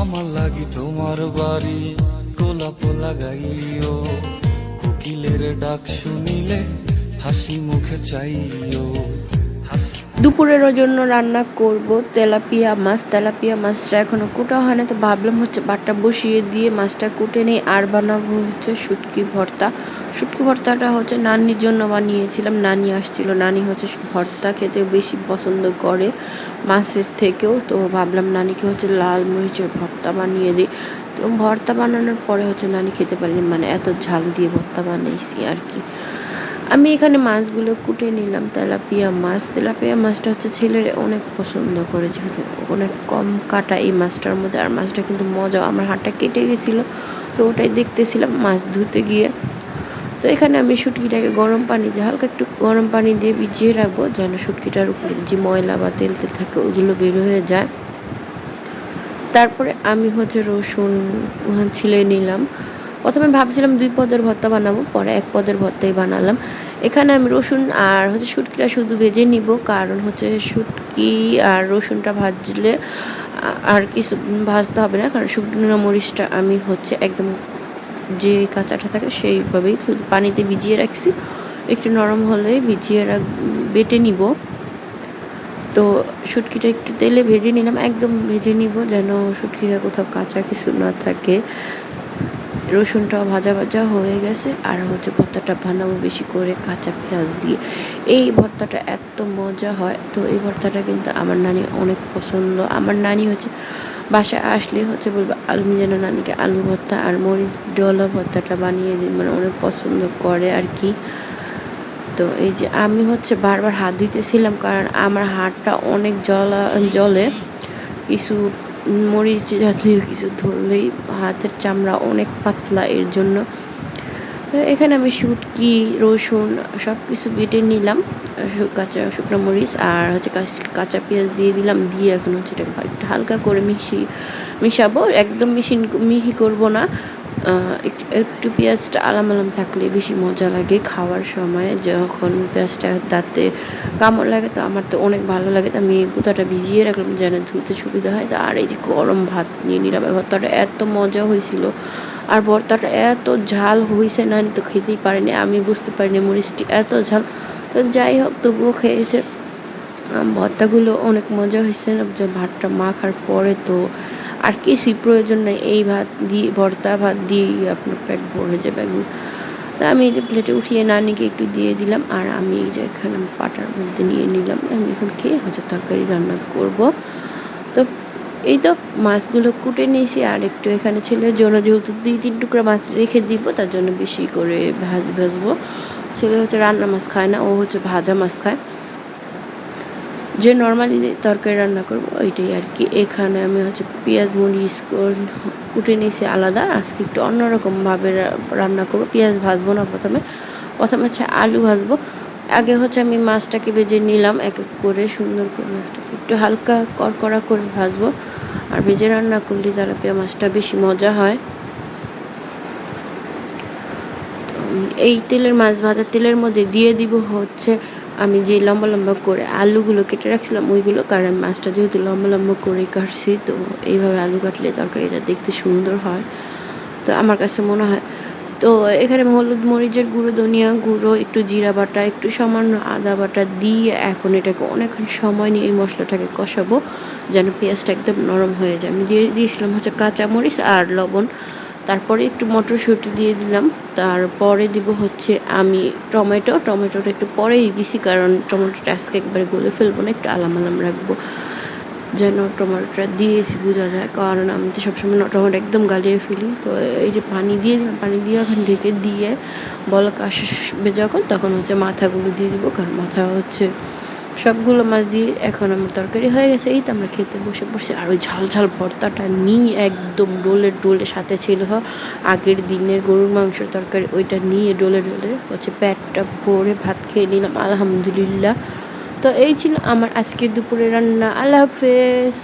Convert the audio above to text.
আমার লাগি তোমার বাড়ি। গোলাপ লাগাইও কোকিলের ডাক শুনিলে হাসি মুখে চাইও। দুপুরের জন্য রান্না করব তেলাপিয়া মাছ। তেলাপিয়া মাছটা এখনও কুটা হয় না, তো ভাবলাম হচ্ছে বাটটা বসিয়ে দিয়ে মাছটা কুটে নিই। আর বানাবো হচ্ছে শুটকি ভর্তা। শুটকি ভর্তাটা হচ্ছে নানির জন্য বানিয়েছিলাম। নানি আসছিল, নানি হচ্ছে ভর্তা খেতে বেশি পছন্দ করে মাছের থেকেও। তো ভাবলাম নানিকে হচ্ছে লাল মরিচের ভর্তা বানিয়ে দিই। তো ভর্তা বানানোর পরে হচ্ছে নানি খেতে পারিনি মানে এত ঝাল দিয়ে ভর্তা বানিয়েছি আর কি। আমি এখানে মাছগুলো কুটে নিলাম, তেলাপিয়া মাছ। তেলাপিয়া মাছটা হচ্ছে ছেলের অনেক পছন্দ করে, যেহেতু অনেক কম কাটা এই মাছটার মধ্যে। আর মাছটা কিন্তু মজা আমার হাতটা কেটে গেছিল, তো ওটাই দেখতেছিলাম মাছ ধুতে গিয়ে। তো এখানে আমি শুটকিটাকে গরম পানি দিয়ে, হালকা একটু গরম পানি দিয়ে ভিজিয়ে রাখব, যেন শুটকিটার উপরে যে ময়লা বা তেল তেল থাকে, ওগুলো বের হয়ে যায়। তারপরে আমি হচ্ছে রসুন ছিলে নিলাম। প্রথমে ভাবছিলাম দুই পদের ভর্তা বানাবো, পরে এক পদের ভর্তাই বানালাম। এখানে আমি রসুন আর হচ্ছে শুটকিটা শুধু ভেজে নিব, কারণ হচ্ছে শুটকি আর রসুনটা ভাজলে আর কিছু ভাজতে হবে না, কারণ শুকনো মরিচটা আমি হচ্ছে একদম যে কাঁচাটা থাকে সেইভাবেই পানিতে ভিজিয়ে রাখছি। একটু নরম হলে ভিজিয়ে রাখ, বেটে নিব। তো শুটকিটা একটু তেলে ভেজে নিলাম, একদম ভেজে নিব যেন শুটকিটা কোথাও কাঁচা কিছু না থাকে। রসুনটাও ভাজা ভাজা হয়ে গেছে আর হচ্ছে ভর্তাটা বানাবো বেশি করে কাঁচা পেঁয়াজ দিয়ে। এই ভর্তাটা এত মজা হয়। তো এই ভর্তাটা কিন্তু আমার নানি অনেক পছন্দ। আমার নানি হচ্ছে বাসায় আসলে হচ্ছে বলব, আলু যেন নানিকে আলু ভর্তা আর মরিচ ডলা ভর্তাটা বানিয়ে দিন। মানে অনেক পছন্দ করে আর কি। তো এই যে আমি হচ্ছে বারবার হাত ধুইতেছিলাম কারণ আমার হাতটা অনেক জলা জলে কিছু মরিচ জাতীয় কিছু ধরলেই হাতের চামড়া অনেক পাতলা এর জন্য। এখানে আমি শুটকি, রসুন সব কিছু বেটে নিলাম কাঁচা শুকনো মরিচ আর হচ্ছে কাঁচ- পেঁয়াজ দিয়ে দিলাম, দিয়ে এখন হচ্ছে একটু হালকা করে মিশি মিশাবো। একদম মিশিন মিহি করব না। একটু পেঁয়াজটা আলাম আলাম থাকলে বেশি মজা লাগে খাওয়ার সময়। যখন পেঁয়াজটা দাঁতে কামড় লাগে, তো আমার তো অনেক ভালো লাগে। তো আমি পুতাটা ভিজিয়ে রাখলাম যেন ধুতে সুবিধা হয়। তো আর এই যে গরম ভাত নিয়ে এই ভর্তাটা এত মজা হয়েছিল। আর ভর্তাটা এত ঝাল হয়েছে না, তো খেতেই পারিনি। আমি বুঝতে পারিনি মরিচটি এত ঝাল। তো যাই হোক, তবুও খেয়েছে। ভর্তাগুলো অনেক মজা হয়েছে ভাতটা মাখার পরে তো আর কিছুই প্রয়োজন নেই। এই ভাত দিয়ে, ভর্তা ভাত দিয়েই আপনার পেট ভরে যাবে একদম। আমি এই যে প্লেটে উঠিয়ে নানিকে একটু দিয়ে দিলাম, আর আমি এই যে এখানে পাটার মধ্যে নিয়ে নিলাম। আমি এখন খেয়ে হচ্ছে তরকারি রান্না করব। তো এই তো মাছগুলো কুটে নিয়েছি, আর একটু এখানে ছেলের জন্য যেহেতু দুই, তিন টুকরা মাছ রেখে দিব, তার জন্য বেশি করে ভাজ ভাজবো। ছেলে হচ্ছে রান্না মাছ খায় না, ও হচ্ছে ভাজা মাছ খায়। যে নর্মালি তরকারি রান্না করব, ওইটাই আর কি। এখানে আমি হচ্ছে পেঁয়াজ, মরিচ কুটে নিয়েছি আলাদা। আজকে একটু অন্যরকমভাবে রান্না করব। পেঁয়াজ ভাজবো না প্রথমে। প্রথমে হচ্ছে আলু ভাজবো। আগে হচ্ছে আমি মাছটাকে ভেজে নিলাম এক এক করে, সুন্দর করে মাছটাকে একটু হালকা কড়কড়া করে ভাজবো। আর ভেজে রান্না করলে তেলাপিয়া মাছটা বেশি মজা হয়। এই তেলের মাছ ভাজা তেলের মধ্যে দিয়ে দিব হচ্ছে আমি যে লম্বা লম্বা করে আলুগুলো কেটে রাখছিলাম, ওইগুলো কারণ মাছটা যেহেতু লম্বা লম্বা করে কাটছি, তো এইভাবে আলু কাটলে তরকারিটা দেখতে সুন্দর হয়। তো আমার কাছে মনে হয়, তো এখানে হলুদ মরিচের গুঁড়ো, ধনিয়া গুঁড়ো, একটু জিরা বাটা, একটু সামান্য আদা বাটা দিয়ে এখন এটাকে অনেকক্ষণ সময় নিয়ে এই মশলাটাকে কষাবো, যেন পেঁয়াজটা একদম নরম হয়ে যায়। আমি দিয়ে দিয়েছিলাম হচ্ছে কাঁচা মরিচ আর লবণ। তারপরে একটু মটরশুঁটি দিয়ে দিলাম। তারপরে দিব হচ্ছে আমি টমেটো। টমেটোটা একটু পরেই দিছি কারণ টমেটোটা আজকে একবারে গলে ফেলব না, একটু আলাম আলাম রাখব। যেন টমেটোটা দিয়েছি বোঝা যায়, কারণ আমি তো সবসময় টমেটো একদম গালিয়ে ফেলি। তো এই যে পানি দিয়ে দিলাম, পানি দিয়ে এখন ঢেকে দিয়ে বলক আসবে যখন, তখন হচ্ছে মাথাগুলো দিয়ে দিব, কারণ মাথা হচ্ছে সবগুলো মাছ দিয়ে এখন আমার তরকারি হয়ে গেছে। এই তো আমরা খেতে বসে বসে আর ওই ঝাল ঝাল ভর্তাটা নিয়ে একদম ডোলে ডোলে সাথে ছিল আগের দিনের গরুর মাংসের তরকারি, ওইটা নিয়ে ডোলে ডোলে হচ্ছে প্যাটটা ভরে ভাত খেয়ে নিলাম, আলহামদুলিল্লাহ। তো এই ছিল আমার আজকে দুপুরে রান্না। আল্লাহ হাফেজ।